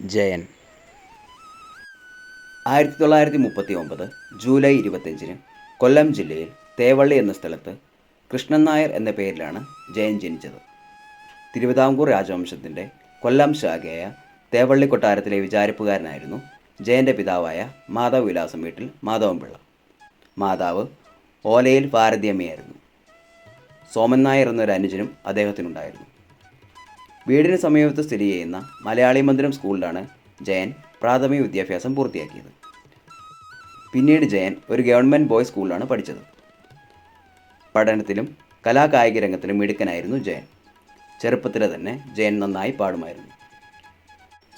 ജയൻ. ആയിരത്തി തൊള്ളായിരത്തി മുപ്പത്തി ഒമ്പത് ജൂലൈ ഇരുപത്തഞ്ചിന് കൊല്ലം ജില്ലയിൽ തേവള്ളി എന്ന സ്ഥലത്ത് കൃഷ്ണൻ നായർ എന്ന പേരിലാണ് ജയൻ ജനിച്ചത്. തിരുവിതാംകൂർ രാജവംശത്തിന്റെ കൊല്ലം ശാഖയായ തേവള്ളി കൊട്ടാരത്തിലെ വിചാരിപ്പുകാരനായിരുന്നു ജയന്റെ പിതാവായ മാധവ് വിലാസം വീട്ടിൽ മാധവൻപിള്ള മാതാവ് ഓലയിൽ ഭാരതിയമ്മയായിരുന്നു. സോമൻ നായർ എന്നൊരു അനുജനും അദ്ദേഹത്തിനുണ്ടായിരുന്നു. വീടിന് സമീപത്ത് സ്ഥിതി ചെയ്യുന്ന മലയാളി മന്ദിരം സ്കൂളിലാണ് ജയൻ പ്രാഥമിക വിദ്യാഭ്യാസം പൂർത്തിയാക്കിയത്. പിന്നീട് ജയൻ ഒരു ഗവൺമെന്റ് ബോയ്സ് സ്കൂളിലാണ് പഠിച്ചത്. പഠനത്തിലും കലാകായിക രംഗത്തിലും മിടുക്കനായിരുന്നു ജയൻ. ചെറുപ്പത്തിലെ തന്നെ ജയൻ നന്നായി പാടുമായിരുന്നു.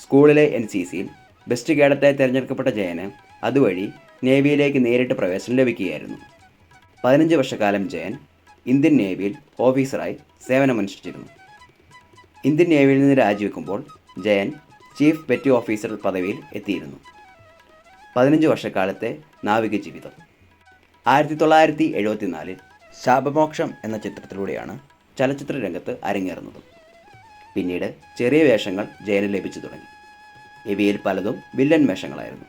സ്കൂളിലെ എൻ സി സിയിൽ ബെസ്റ്റ് കേഡറ്റായി തിരഞ്ഞെടുക്കപ്പെട്ട ജയന് അതുവഴി നേവിയിലേക്ക് നേരിട്ട് പ്രവേശനം ലഭിക്കുകയായിരുന്നു. പതിനഞ്ച് വർഷക്കാലം ജയൻ ഇന്ത്യൻ നേവിയിൽ ഓഫീസറായി സേവനമനുഷ്ഠിച്ചിരുന്നു. ഇന്ത്യൻ നേവിയിൽ നിന്ന് രാജിവെക്കുമ്പോൾ ജയൻ ചീഫ് പെറ്റി ഓഫീസർ പദവിയിൽ എത്തിയിരുന്നു. പതിനഞ്ച് വർഷക്കാലത്തെ നാവിക ജീവിതം. ആയിരത്തി തൊള്ളായിരത്തി എഴുപത്തിനാലിൽ ശാപമോക്ഷം എന്ന ചിത്രത്തിലൂടെയാണ് ചലച്ചിത്ര രംഗത്ത് അരങ്ങേറുന്നത്. പിന്നീട് ചെറിയ വേഷങ്ങൾ ജയന് ലഭിച്ചു തുടങ്ങി. ഇവയിൽ പലതും വില്ലൻ വേഷങ്ങളായിരുന്നു.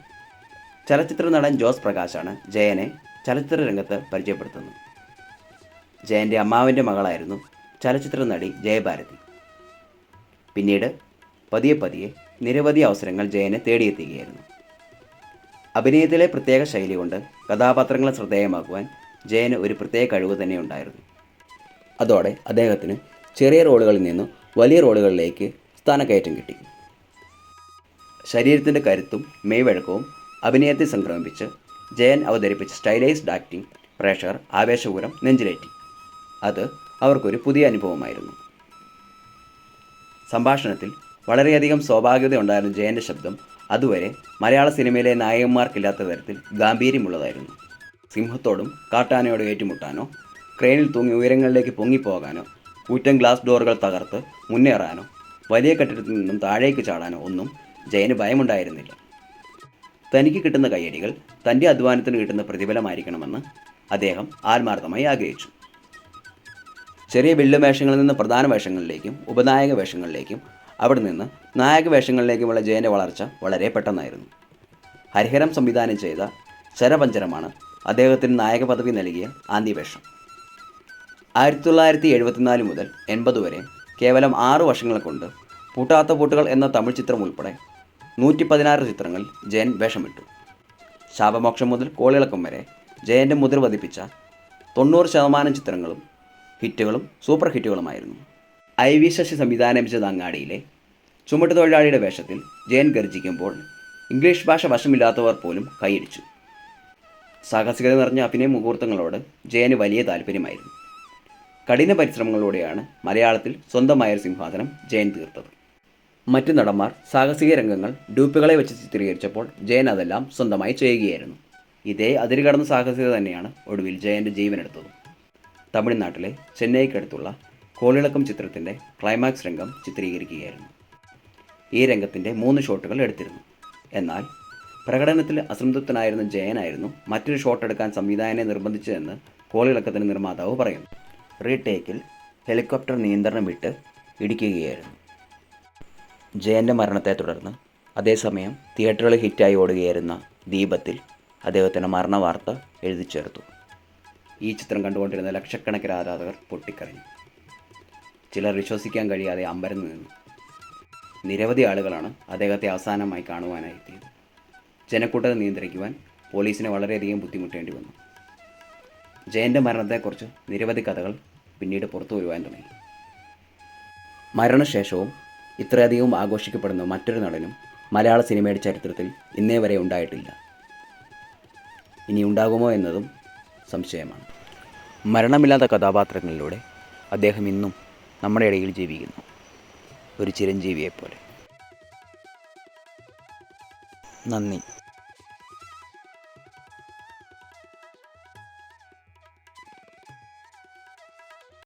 ചലച്ചിത്ര നടൻ ജോസ് പ്രകാശാണ് ജയനെ ചലച്ചിത്ര രംഗത്ത് പരിചയപ്പെടുത്തുന്നത്. ജയന്റെ അമ്മാവിന്റെ മകളായിരുന്നു ചലച്ചിത്ര നടി ജയഭാരതി. പിന്നീട് പതിയെ പതിയെ നിരവധി അവസരങ്ങൾ ജയനെ തേടിയെത്തുകയായിരുന്നു അഭിനയത്തിലെ പ്രത്യേക ശൈലി കൊണ്ട് കഥാപാത്രങ്ങളെ ശ്രദ്ധേയമാക്കുവാൻ ജയന് ഒരു പ്രത്യേക കഴിവ് തന്നെ ഉണ്ടായിരുന്നു അതോടെ അദ്ദേഹത്തിന് ചെറിയ റോളുകളിൽ നിന്നും വലിയ റോളുകളിലേക്ക് സ്ഥാനക്കയറ്റം കിട്ടി. ശരീരത്തിന്റെ കരുത്തും മെയ്വഴക്കവും അഭിനയത്തെ സംക്രമിപ്പിച്ച് ജയൻ അവതരിപ്പിച്ച സ്റ്റൈലൈസ്ഡ് ആക്ടിംഗ് പ്രേക്ഷകർ ആവേശപൂരം നെഞ്ചിലേറ്റി. അത് അവർക്കൊരു പുതിയ അനുഭവമായിരുന്നു. സംഭാഷണത്തിൽ വളരെയധികം സ്വാഭാവികത ഉണ്ടായിരുന്ന ജയന്റെ ശബ്ദം അതുവരെ മലയാള സിനിമയിലെ നായകന്മാർക്കില്ലാത്ത തരത്തിൽ ഗാംഭീര്യമുള്ളതായിരുന്നു. സിംഹത്തോടും കാട്ടാനയോടും ഏറ്റുമുട്ടാനോ ക്രെയിനിൽ തൂങ്ങി ഉയരങ്ങളിലേക്ക് പൊങ്ങിപ്പോകാനോ കൂറ്റൻ ഗ്ലാസ് ഡോറുകൾ തകർത്ത് മുന്നേറാനോ വലിയ കെട്ടിടത്തിൽ നിന്നും താഴേക്ക് ചാടാനോ ഒന്നും ജയന് ഭയമുണ്ടായിരുന്നില്ല. തനിക്ക് കിട്ടുന്ന കയ്യടികൾ തന്റെ അധ്വാനത്തിന് കിട്ടുന്ന പ്രതിഫലമായിരിക്കണമെന്ന് അദ്ദേഹം ആത്മാർത്ഥമായി ആഗ്രഹിച്ചു. ചെറിയ വില്ലു വേഷങ്ങളിൽ നിന്ന് പ്രധാന വേഷങ്ങളിലേക്കും ഉപനായക വേഷങ്ങളിലേക്കും അവിടെ നിന്ന് നായക വേഷങ്ങളിലേക്കുമുള്ള ജയന്റെ വളർച്ച വളരെ പെട്ടെന്നായിരുന്നു. ഹരിഹരം സംവിധാനം ചെയ്ത ശരപഞ്ചരമാണ് അദ്ദേഹത്തിന് നായക പദവി നൽകിയ ആന്തിവേഷം ആയിരത്തി തൊള്ളായിരത്തി എഴുപത്തിനാല് മുതൽ എൺപത് വരെ കേവലം ആറു വർഷങ്ങൾ കൊണ്ട് പൂട്ടാത്ത പൂട്ടുകൾ എന്ന തമിഴ് ചിത്രം ഉൾപ്പെടെ നൂറ്റി പതിനാറ് ചിത്രങ്ങളിൽ ജയൻ വേഷമിട്ടു. ശാപമോക്ഷം മുതൽ കോളിളക്കം വരെ ജയന്റെ മുതിർ പതിപ്പിച്ച തൊണ്ണൂറ് ശതമാനം ചിത്രങ്ങളും ഹിറ്റുകളും സൂപ്പർ ഹിറ്റുകളുമായിരുന്നു. ഐ വി ശശി സംവിധാനം ചെയ്ത അങ്ങാടിയിലെ ചുമട്ടുതൊഴിലാളിയുടെ വേഷത്തിൽ ജയൻ ഗർജിക്കുമ്പോൾ ഇംഗ്ലീഷ് ഭാഷ വശമില്ലാത്തവർ പോലും കൈയടിച്ചു. സാഹസികത നിറഞ്ഞ അഭിനയ മുഹൂർത്തങ്ങളോട് ജയന് വലിയ താല്പര്യമായിരുന്നു. കഠിന പരിശ്രമങ്ങളോടെയാണ് മലയാളത്തിൽ സ്വന്തമായൊരു സിംഹാസനം ജയൻ തീർത്തത്. മറ്റു നടന്മാർ സാഹസിക രംഗങ്ങൾ ഡ്യൂപ്പുകളെ വെച്ച് ചിത്രീകരിച്ചപ്പോൾ ജയൻ അതെല്ലാം സ്വന്തമായി ചെയ്യുകയായിരുന്നു. ഇതേ അതിരുകടന്ന സാഹസികത തന്നെയാണ് ഒടുവിൽ ജയന്റെ ജീവനെടുത്തത്. തമിഴ്നാട്ടിലെ ചെന്നൈക്കടുത്തുള്ള കോളിളക്കം ചിത്രത്തിന്റെ ക്ലൈമാക്സ് രംഗം ചിത്രീകരിക്കുകയായിരുന്നു. ഈ രംഗത്തിന്റെ മൂന്ന് ഷോട്ടുകൾ എടുത്തിരുന്നു. എന്നാൽ പ്രകടനത്തിൽ അസംതൃപ്തനായിരുന്ന ജയനായിരുന്നു മറ്റൊരു ഷോട്ട് എടുക്കാൻ സംവിധായകനെ നിർബന്ധിച്ചതെന്ന് കോളിളക്കത്തിന് നിർമ്മാതാവ് പറയുന്നു. റീടേക്കിൽ ഹെലികോപ്റ്റർ നിയന്ത്രണം വിട്ട് ഇടിക്കുകയായിരുന്നു. ജയന്റെ മരണത്തെ തുടർന്ന് അതേസമയം തിയേറ്ററുകളിൽ ഹിറ്റായി ഓടുകയായിരുന്ന ദീപത്തിൽ അദ്ദേഹത്തിന്റെ മരണ വാർത്ത എഴുതി ചേർത്തു ഈ ചിത്രം കണ്ടുകൊണ്ടിരുന്ന ലക്ഷക്കണക്കിന് ആരാധകർ പൊട്ടിക്കരഞ്ഞു. ചിലർ വിശ്വസിക്കാൻ കഴിയാതെ അമ്പരന്ന് നിന്നു. നിരവധി ആളുകളാണ് അദ്ദേഹത്തെ അവസാനമായി കാണുവാനായി എത്തിയത്. ജനക്കൂട്ടത്തെ നിയന്ത്രിക്കുവാൻ പോലീസിന് വളരെയധികം ബുദ്ധിമുട്ടേണ്ടി വന്നു. ജയന്റെ മരണത്തെക്കുറിച്ച് നിരവധി കഥകൾ പിന്നീട് പുറത്തു വരുവാൻ തുടങ്ങി. മരണശേഷവും ഇത്രയധികം ആഘോഷിക്കപ്പെടുന്ന മറ്റൊരു നടനും മലയാള സിനിമയുടെ ചരിത്രത്തിൽ ഇന്നേ വരെ ഉണ്ടായിട്ടില്ല. ഇനി ഉണ്ടാകുമോ എന്നതും സംശയമാണ്. മരണമില്ലാത്ത കഥാപാത്രങ്ങളിലൂടെ അദ്ദേഹം ഇന്നും നമ്മുടെ ഇടയിൽ ജീവിക്കുന്നു. ഒരു ചിരഞ്ജീവിയെപ്പോലെ. നന്ദി.